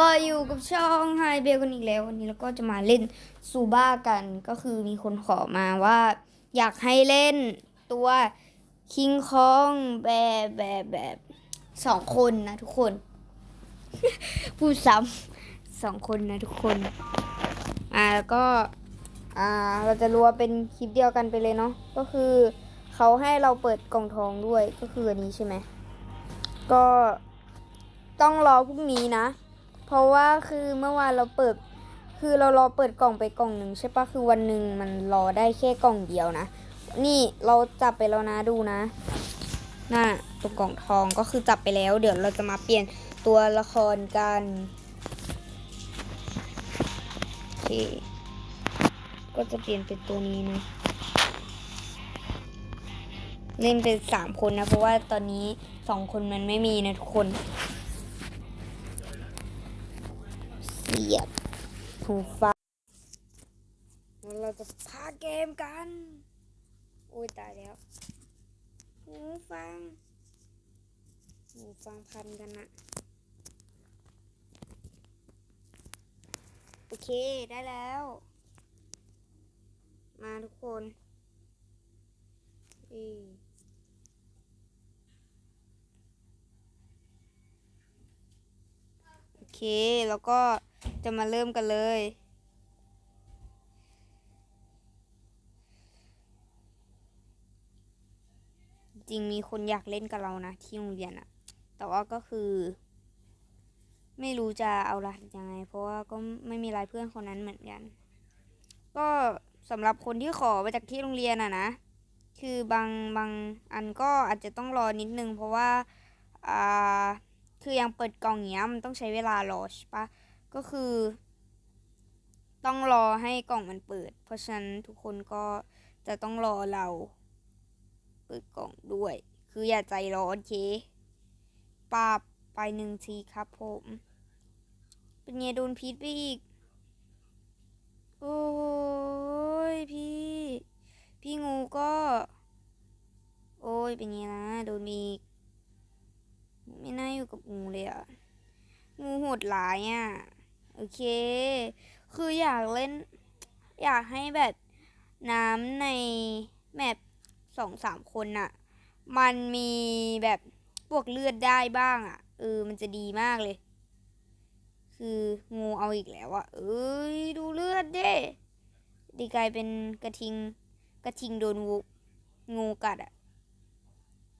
ก็อยู่กับช่องไฮเบลกันอีกแล้ววันนี้เราก็จะมาเล่นซูบ้ากัน ก็คือมีคนขอมาว่า อยากให้เล่นตัวคิงคองแบบแบบแบบสองคนนะทุกคน พูดซ้ำสองคนนะทุกคน อ่าแล้วก็ อ่าเราจะรัวเป็นคลิปเดียวกันไปเลยเนาะก็คือเขาให้เราเปิดกล่องทองด้วยก็คืออันนี้ใช่ไหมก็ต้องรอพรุ่งนี้นะ เพราะว่าคือเมื่อวานเราเปิด คือเรารอเปิดกล่องไปกล่องหนึ่งใช่ปะคือวันหนึ่งมันรอได้แค่กล่องเดียวนะ นี่เราจับไปแล้วนะดูนะน่ะตัวกล่องทองก็คือจับไปแล้ว เดี๋ยวเราจะมาเปลี่ยนตัวละครกันโอเคก็จะเปลี่ยนเป็นตัวนี้นะเล่นเป็นสามคนนะ เพราะว่าตอนนี้สองคนมันไม่มีนะทุกคน เสียบหูฟังแล้วเราจะพาเกมกัน โอ้ยตายแล้วหูฟังหูฟังพันกันนะโอเคได้แล้ว มาทุกคนอือโอ เค แล้วก็จะมาเริ่มกันเลย จริงมีคนอยากเล่นกับเรานะ ที่โรงเรียนอะแต่ว่าก็คือ ไม่รู้จะเอารหัสยังไง เพราะว่าก็ไม่มีรายเพื่อนคนนั้นเหมือนกัน ก็สำหรับคนที่ขอมาจากที่โรงเรียนอะนะ คือบางบางอันก็อาจจะต้องรอนิดนึง เพราะว่าอ่า คือยังเปิดกล่องเนี้ยมันต้องใช้เวลารอใช่ปะก็คือ ต้องรอให้กล่องมันเปิด เพราะฉะนั้นทุกคนก็จะต้องรอเรา เปิดกล่องด้วย คืออย่าใจร้อนเคปาบไปหนึ่งทีครับผม เป็นไงโดนพิษไปอีก โอ้ยพี่ พี่งูก็ โอ้ยเป็นไงนะโดนอีก ไม่น่าอยู่กับงูเลยอะงูโหดร้ายอะโอเค คืออยากเล่น อยากให้แบบน้ำในแมปสองสามคนน่ะ มันมีแบบพวกเลือดได้บ้างอะเออ มันจะดีมากเลย คืองูเอาอีกแล้วอะเอ้ย ดูเลือดเด้ดีกลายเป็นกระทิง กระทิงโดนงูงูกัดอะ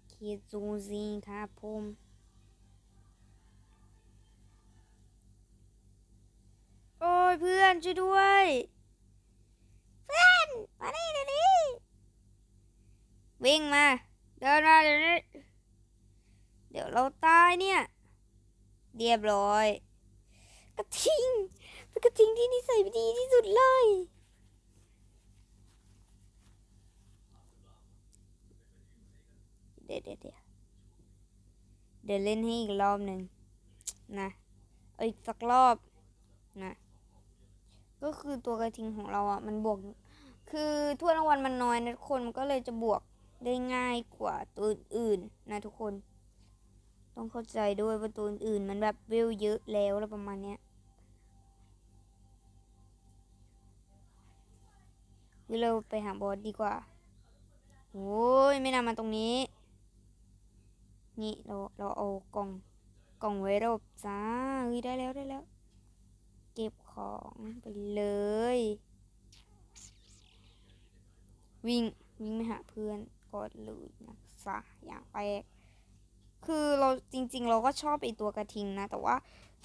เคจูซิครับผม อนช่วยด้วย เพื่อนมานี่เดี๋ยวนี้ วิ่งมา เดินมาเดี๋ยวนี้ เดี๋ยวเราตายเนี่ยเรียบร้อย กระทิงเป็นกระทิงที่นิสัยดีที่สุดเลย เดี๋ยวเดี๋ยวเดี๋ยวเดี๋ยวเล่นให้อีกรอบหนึ่งนะ เอาอีกสักรอบนะ ก็คือตัวกระทิงของเราอะมันบวก คือถ้วยรางวัลมันน้อยนะทุกคนมันก็เลยจะบวกได้ง่ายกว่าตัวอื่นๆนะทุกคน ต้องเข้าใจด้วยว่าตัวอื่นๆมันแบบเวลเยอะแล้วอะไรประมาณเนี้ยวิเราไปหาบอสดีกว่าโอ้ยไม่นำมาตรงนี้ นี่เราเราเอากล่องกล่องไว้รบจ้าเฮ้ยได้แล้วได้แล้ว เก็บของไปเลย วิ่งวิ่งไปหาเพื่อนกอดเลยนะซะอย่างแรกคือเราจริง ๆ เราก็ชอบไอตัวกระทิงนะ แต่ว่า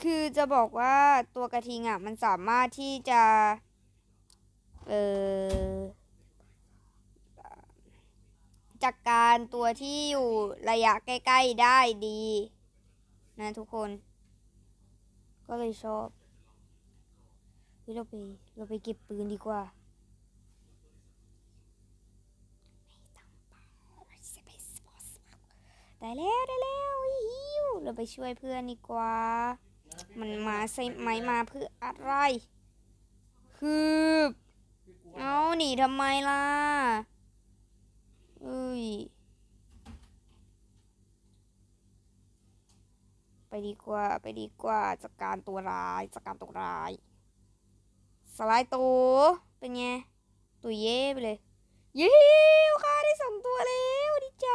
คือจะบอกว่าตัวกระทิงอะ มันสามารถที่จะ เออจัดกการตัวที่อยู่ระยะใกล้ ๆ ได้ดี นะทุกคน ก็เลยชอบ ฮ้ยเราไปเราไปเก็บปืนดีกว่าได้แล้วได้แล้วฮิวเราไปช่วยเพื่อนดีกว่า มันมาใส่ไม้มาเพื่ออะไร คือเอาหนีทำไมล่ะเอ้ยไปดีกว่าไปดีกว่าจัดการตัวร้ายจัดการตัวร้าย สไลด์ตัวเป็นไง ตัวเย่ไปเลยเย้ค่าได้สองตัวแล้วดีใจ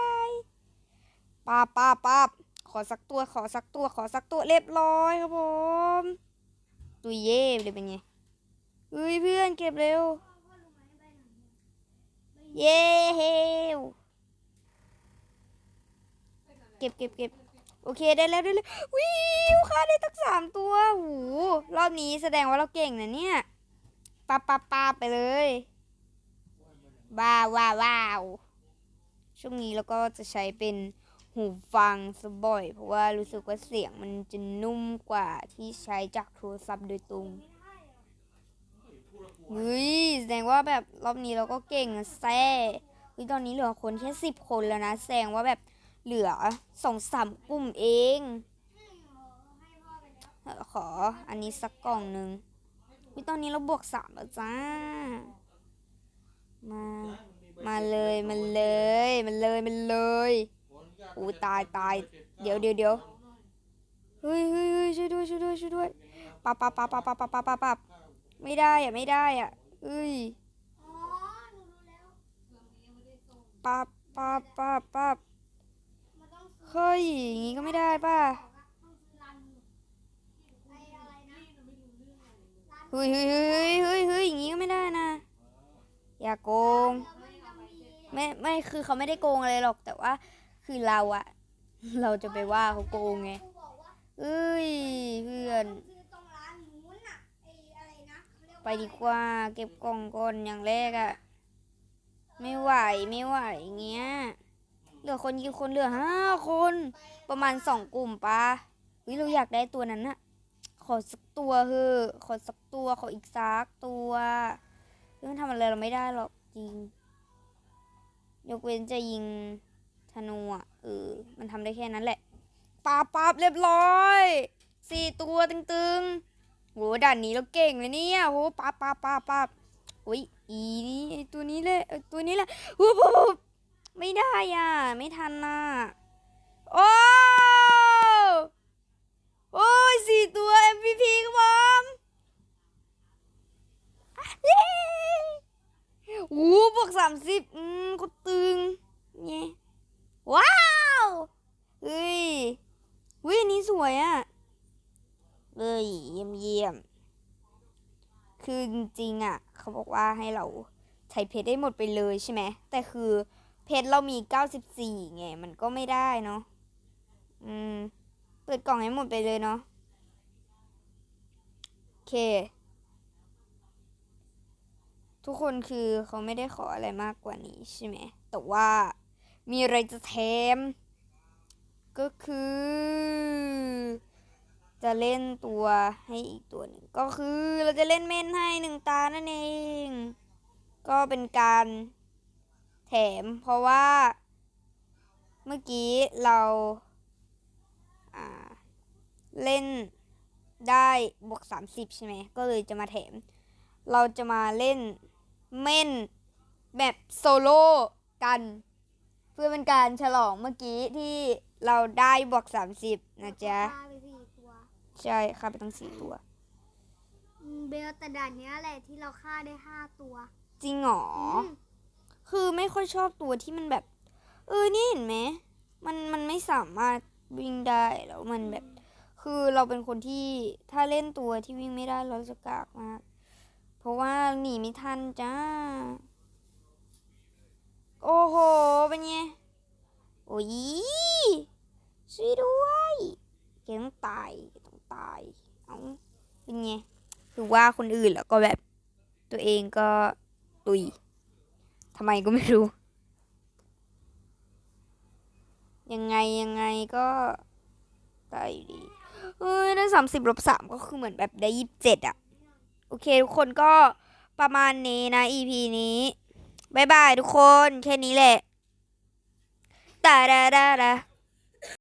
ป้าป้าป้าขอสักตัวขอสักตัวขอสักตัวเรียบร้อยครับผมตัวเย่ไปเลยเป็นไงเฮ้ยเพื่อนเก็บเร็ว เย้เฮวเก็บเก็บเก็บโอเคได้แล้วได้แล้ววิวค่าได้ตั้งสามตัวหูรอบนี้แสดงว่าเราเก่งนะเนี่ย ปับปับปับไปเลย ว้าวว้าวว้าวช่วงนี้เราก็จะใช้เป็นหูฟังซะบ่อย เพราะว่ารู้สึกว่าเสียงมันจะนุ่มกว่าที่ใช้จากโทรศัพท์โดยตรงเฮ้ยแสดงว่าแบบรอบนี้เราก็เก่งนะแซ่เฮ้ยตอนนี้เหลือคนแค่สิบคนแล้วนะ แสดงว่าแบบเหลือสองสามกลุ่มเองเออขออันนี้สักกล่องหนึ่ง วิตอนนี้เราบวกสามแล้วจ้า มา มาเลยมันเลยมันเลยมันเลยอู้ตายตายเดี๋ยวเดี๋ยวเดี๋ยวเฮ้ยเฮ้ยเฮ้ยช่วยด้วยช่วยด้วยช่วยด้วยปับปับปับปับปับปับปับปับปับไม่ได้อะไม่ได้อะเอ้ยปับปับปับปับเฮ้ยอย่างงี้ก็ไม่ได้ป่ะ ฮ้ยเฮ้ยเฮ้ยเฮ้ยเฮ้ยอย่างงี้ก็ไม่ได้นะ อย่าโกง ไม่ไม่คือเขาไม่ได้โกงอะไรหรอกแต่ว่า คือเราอะเราจะไปว่าเขาโกงไงเอ้ยเพื่อนไปดีกว่า เก็บกล่องก่อนอย่างแรกอะไม่ไหวไม่ไหวอย่างเงี้ยเหลือคนกี่คนเหลือห้าคน ประมาณสองกลุ่มปะวิเราอยากได้ตัวนั้นอะ ขอสักตัวเถอขอสักตัว ขออีกสักตัวเรื่องทำอะไรเราไม่ได้หรอกจริง ยกเว้นจะยิงธนูอะเออ มันทำได้แค่นั้นแหละปาปาบเรียบร้อยสี่ตัวตึงๆโหด่านนี้เราเก่งเลยเนี่ยโหปาปาบปาปาบโอ้ยอีนี้ตัวนี้เลยตัวนี้แหละวูบวูบวูบไม่ได้อะ ไม่ทันน่ะโอ้ โอ้ยสี่ตัว MVP ครับผมเย้โอ้บวกสามสิบอืมก็ตึงเนี่ยว้าวเฮ้ยเฮ้ยอันนี้สวยอะ่ะเอ้ยเยี่ยมเยี่ยมคือจริงๆอะ เขาบอกว่าให้เราใช้เพชรได้หมดไปเลยใช่ไหม แต่คือเพชรเรามี 94 ไง มันก็ไม่ได้เนาะอืม เปิดกล่องให้หมดไปเลยเนาะโอเค ทุกคนคือเขาไม่ได้ขออะไรมากกว่านี้ใช่ไหม แต่ว่ามีอะไรจะแถมก็คือ จะเล่นตัวให้อีกตัวหนึ่งก็คือเราจะเล่นเม่นให้หนึ่งตานั่นเอง ก็เป็นการแถมเพราะว่า เมื่อกี้เราอ่า เล่นได้บวก 30 ใช่ไหม ก็เลยจะมาแถม เราจะมาเล่นเม่นแบบโซโล่กัน เพื่อเป็นการฉลองเมื่อกี้ที่เราได้บวก 30 นะจ๊ะฆ่าไปสี่ตัวใช่ค่ะไปตั้งสี่ตัวอืมเบลแต่ด่านเนี้ยแหละที่เราฆ่าได้ห้าตัว จริงเหรอมคือไม่ค่อยชอบตัวที่มันแบบ เออ นี่เห็นไหม มันมันไม่สามารถวิ่งได้แล้วมันแบบ คือเราเป็นคนที่ถ้าเล่นตัวที่วิ่งไม่ได้เราจะกากมาก เพราะว่าหนีไม่ทันจ้า โอ้โห เป็นไง โอ้ยช่วยด้วยแกต้องตายต้องตาย เอาเป็นไงคือว่าคนอื่นแล้วก็แบบตัวเองก็ตุยทำไมก็ไม่รู้ ยังไงยังไงก็ได้อยู่ดี อ้ยได้สามสิบลบสามก็คือเหมือนแบบได้ยี่สิบเจ็ดอะ โอเค ทุกคนก็ประมาณนี้นะ EP นี้บายบายทุกคน แค่นี้แหละตาดาดาดา